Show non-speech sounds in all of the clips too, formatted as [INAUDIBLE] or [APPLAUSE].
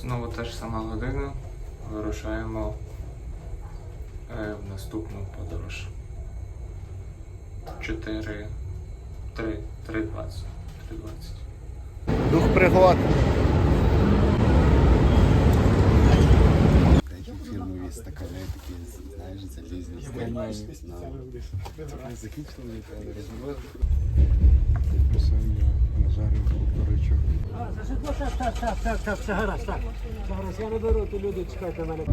Знову та ж сама година. Вирушаємо е, в наступну подорож. 4, 3, 3.20. 3.20. Дух пригод. Фірмові стакани, такі, знаєш, залізні стакани. Закінчили, але розмови. Писання нажарив кукуричок. Так, так, так, так, так, все гаразд, так. Зараз я не беру, то люди чекайте мене.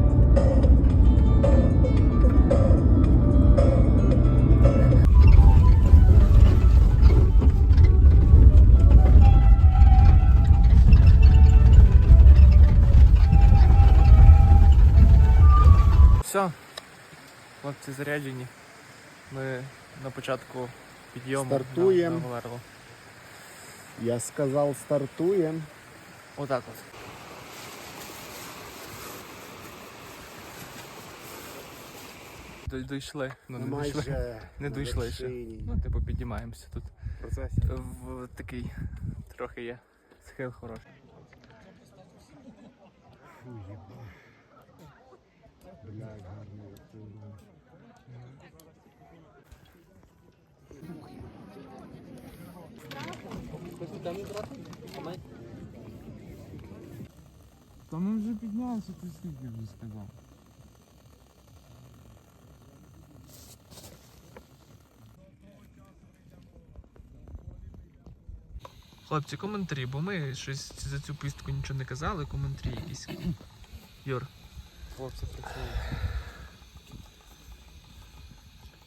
Все, хлопці заряджені. Ми на початку підйому Стартуємо. на, на Говерло. Я сказав, стартуємо. Отак от. Д- Дійшли. Ну, не дійшли. Не на дійшли ще. вершині. Ну, типу, піднімаємося тут. Процесі. В такий трохи є. Схил хороший. Та ми вже піднялися, ти скільки вже сказав. Хлопці, коментарі, бо ми щось за цю поїздку нічого не казали, коментарі якісь. Юр. Хлопці працюють.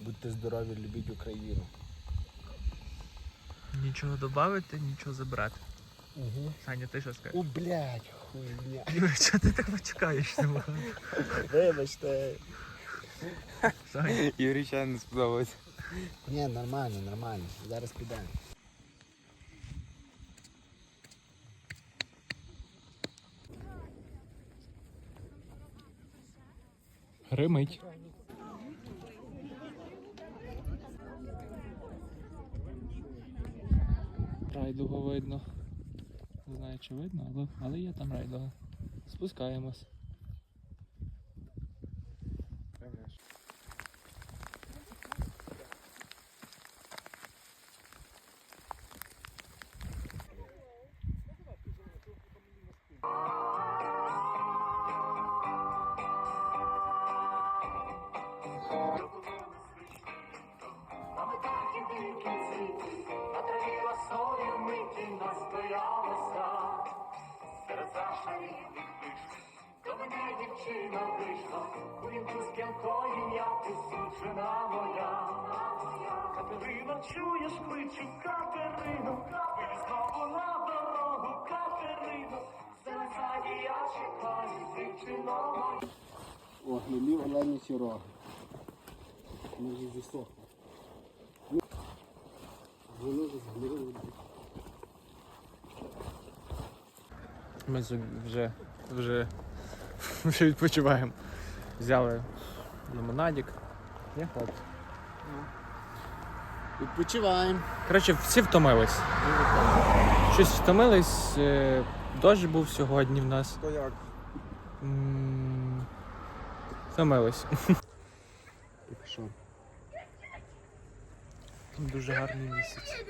Будьте здорові, любіть Україну. Нічого додати, нічого забрати. Угу. Саня, ти що скажеш? О, блядь, хуйня. [LAUGHS] Юр, чого ти так чекаєш? Вибачте. Саня. Юрій ще не сподобається. Ні, нормально, нормально. Зараз підемо. Гримить. Райдуго видно. Не знаю, чи видно, але, але є там райдуга. Спускаємось. Дівчина вийшла, у вінку з п'янкою я посуджена моя. Катерина, чуєш, кличу Катерину, вийди знову на дорогу, Катерину, Зелезаді я чекаю, дівчино моя. О, гнилі олені сіроги. Ми вже засохли. Вони вже згнили. Ми вже, вже, [LAUGHS] вже відпочиваємо. Взяли лимонадик. Є хлопці? Відпочиваємо. Коротше, всі втомились. Щось втомились. е, Дощ був сьогодні в нас. То як? М, Втомились. Що? Дуже гарний місяць.